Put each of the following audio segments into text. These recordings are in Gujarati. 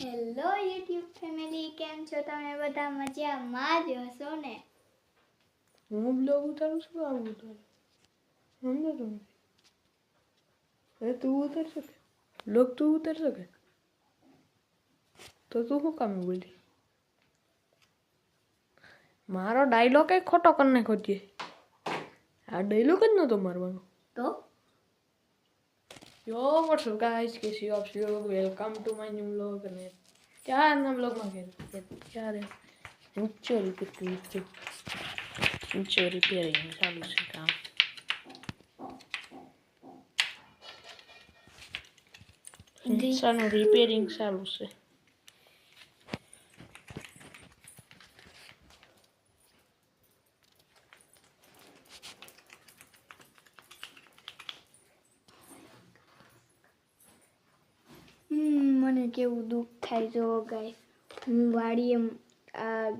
હેલો યુટ્યુબ ફેમિલી કેમ છો તમે બધા મજામાં જ હશો ને હું બ્લોગ ઉતારું છું આવું ઉતારું સમજો તમે અરે તું ઉતાર શકે બ્લોગ તું ઉતાર શકે તો તું શું કામ બોલી મારો ડાયલોગ કઈ ખોટો કરી નાખ્યો છે આ ડાયલોગ જ નહોતો મારવાનો તો Yo, what's up guys, KC Ops, welcome to my new vlog. Yeah, I'm vlogging again. Yeah, I'm sure repeating. I'm sure repeating. I'm sure repeating. I'm sure repeating. મને કેવું દુઃખ થાય જો ગાય હું વાડીએ આ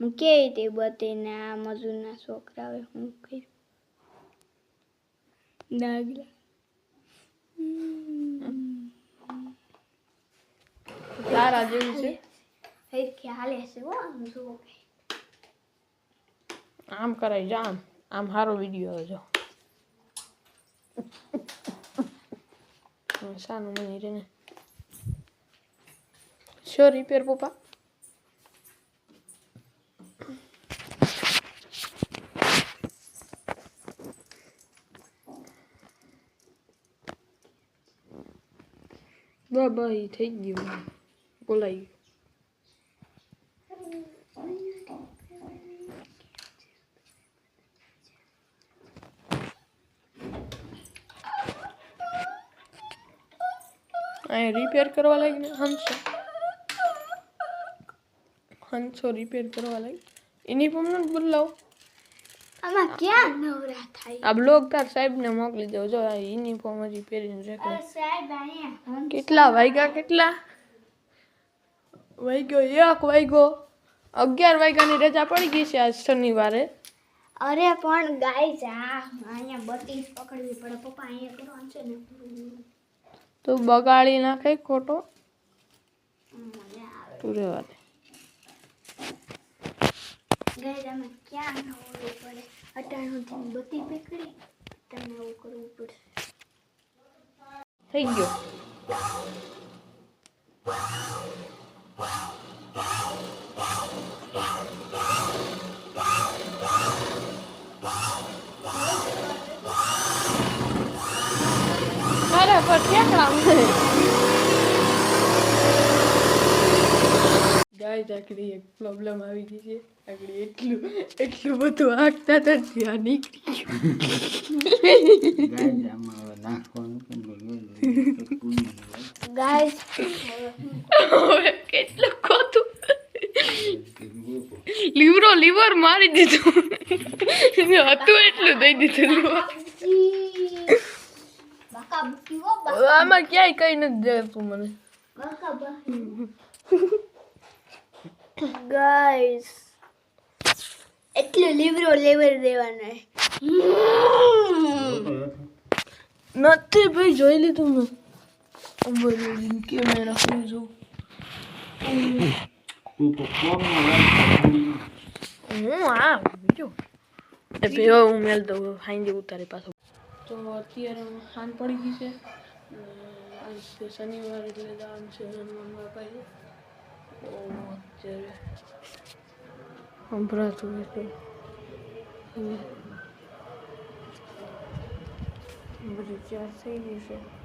હું કે તે બતેને આ મજૂરના છોકરાઓએ હું કર્યું? દાગલા. તારા જેવું છે? ફેર ખ્યાલ છે હો આમ આમ કરાય જા આમ. આમ સારો વીડિયો જો. સાનું મને શો રિપેર પપ્પા બાબા એ થઈ ગયું બોલાઈ અહીંયા રિપેર કરવા લાગી ને હંસો હંસો રિપેર કરવા લાગી યુનિફોર્મ ને બદલાવો આમાં ક્યાં નવરા થાય આ બ્લોગ તાર સાહેબને મોકલી દો જો આ યુનિફોર્મ હજી પહેરીને રેખો અરે સાહેબ અહીંયા કેટલા વાગ્યા કેટલા વાગ્યો એક વાગ્યો અગિયાર વાગ્યાની રજા પડી ગઈ છે આજ શનિવારે અરે પણ ગાય જા અહીંયા બત્તી પકડવી પડે પપ્પા અહીંયા કરવાનું છે ને તું બગાડી નાખે ખોટો મને આવે તું રહેવા દે ગાય તમે ક્યાં ન હોવું પડે અટાણુંથી બત્તી પકડી તમને એવું કરવું પડશે થઈ ગયો અરે પણ ઠેકડા ગાય ચાકરી એક પ્રોબ્લેમ આવી ગઈ છે. આકડી એટલું એટલું બધું આગતા હતા ત્યાં નીકળી ગાય. કેટલું ખોતું લીવરો લીવર મારી દીધું. હતું એટલું દઈ દીધું. આમાં ક્યાંય કઈ નથી જતું મને. બકા ગાઈસ એટલું લીવરો લેવર દેવાનો. નથી ભાઈ જોઈ લીધું મેં. બધું જિંદગી મેં જો હું આ બીજો? એ ભેવો હું મેલ દઉં હાઈ ઉતારે તો અત્યારે હાન પડી ગઈ છે. શનિવાર એટલે જવાનું છે હનુમાન બાપાએ. olmaktır. Амбратуры. Амбратуры. Амбратуры.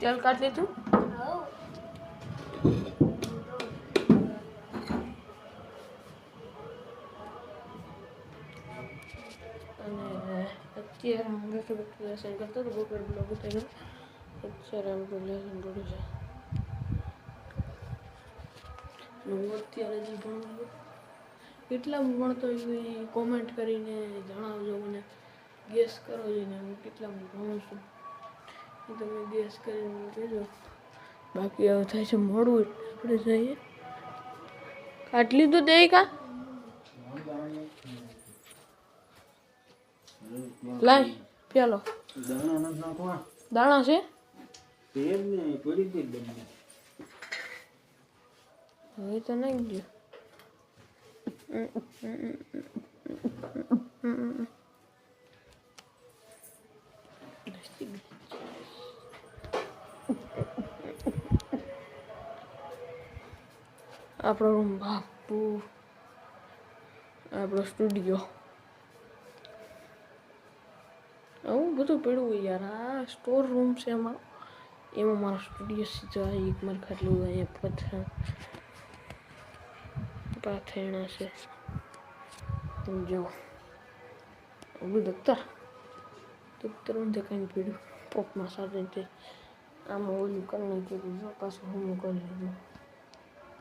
તેલ કાઢ લીધું હો અને અત્યારે હું બેઠો બેઠો લેસન કરતો હતો બપોર બ્લોગ ઉતાર્યો અત્યારે આપણું લેસન પૂરું છે હું અત્યારે જે ભણું છું કેટલા હું ભણતો હોય એ કોમેન્ટ કરીને જણાવજો મને ગેસ કરો જઈને હું કેટલામાં ભણું છું એ તમે ગેસ કરીને કહેજો બાકી હવે થાય છે મોડું આપણે જઈએ. આટલી તો દે કા? લાય પેલો દાણા છે? હવે તો નાખી ગયો આપણો રૂમ બાપુ. આપણો સ્ટુડિયો આવું બધું પડ્યું યાર. આ સ્ટોર રૂમ છે અમારો એમાં મારો સ્ટુડિયો સીધો એક માર ખાટલું અહીંયા પથરા પાથરણા છે. જો ઓલું દફતર? દફતર ઊંધે કંઈ પીડ્યું. પોપમાં સાથે આમાં ઓલું કરી નાખ્યું પાછું હું કરી લીધું